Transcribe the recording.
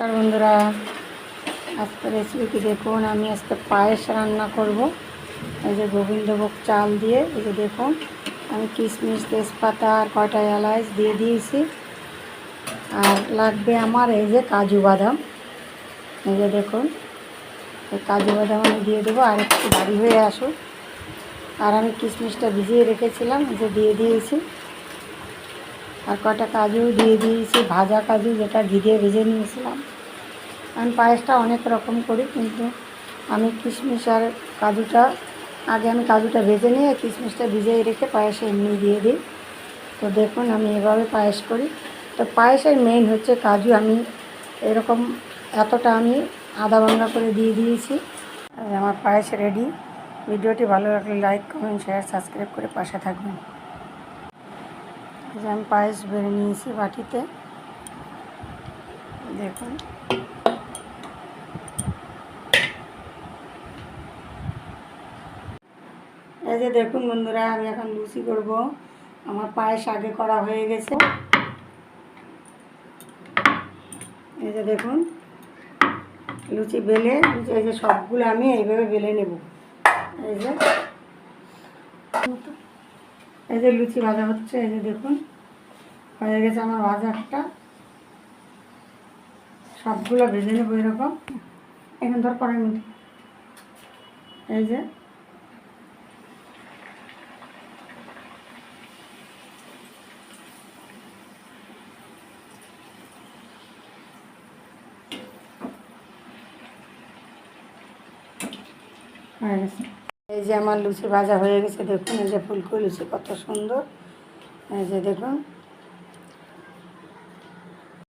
নমস্কার বন্ধুরা। আজকে রেসিপিটি দেখুন, আমি আজকে পায়েস রান্না করব। এই যে গোবিন্দভোগ চাল দিয়ে, এই যে দেখুন, আমি কিশমিশ, তেজপাতা আর কয়টা এলাচ দিয়ে দিয়েছি। আর লাগবে আমার এই যে কাজু বাদাম। এই যে দেখুন, এই কাজু বাদাম আমি দিয়ে দেবো, আর একটু ভারী হয়ে আসুক। আর আমি কিশমিশটা ভিজিয়ে রেখেছিলাম, এই যে দিয়ে দিয়েছি। আর কটা কাজু দিয়ে দিয়েছি, ভাজা কাজু যেটা ঘি ভেজে নিয়েছিলাম। আমি পায়েসটা অনেক রকম করি, কিন্তু আমি কিশমিশ আর কাজুটা, আগে আমি কাজুটা ভেজে নিয়ে কিশমিশটা ভিজিয়ে রেখে পায়েসে এমনি দিয়ে দিই। তো দেখুন, আমি এভাবে পায়েস করি। তো পায়েসের মেইন হচ্ছে কাজু। আমি এরকম এতটা আমি আধা ভাঙা করে দিয়ে দিয়েছি। আমার পায়েস রেডি ভিডিওটি ভালো লাগলে লাইক কমেন্ট শেয়ার সাবস্ক্রাইব করে পাশে থাকবেন। যে আমি পায়েস বেড়ে নিয়েছি বাটিতে। দেখুন। এই যে দেখুন বন্ধুরা, আমি এখন লুচি করব। আমার পায়েস আগে করা হয়ে গেছে। এই যে দেখুন, লুচি বেলে, লুচি, এই যে সবগুলো আমি এইভাবে বেলে নেব। এই যে। এই যে লুচি ভাজা হচ্ছে, এই যে দেখুন, হয়ে গেছে আমার ভাজা একটা। সবগুলো ভেজে নেব এরকম। এখন ধর কড়াই মধ্যে এই যে। হয়ে গেছে। এই যে আমার লুচি ভাজা হয়ে গেছে, দেখুন এই যে ফুলকো লুচি কত সুন্দর। এই যে দেখুন।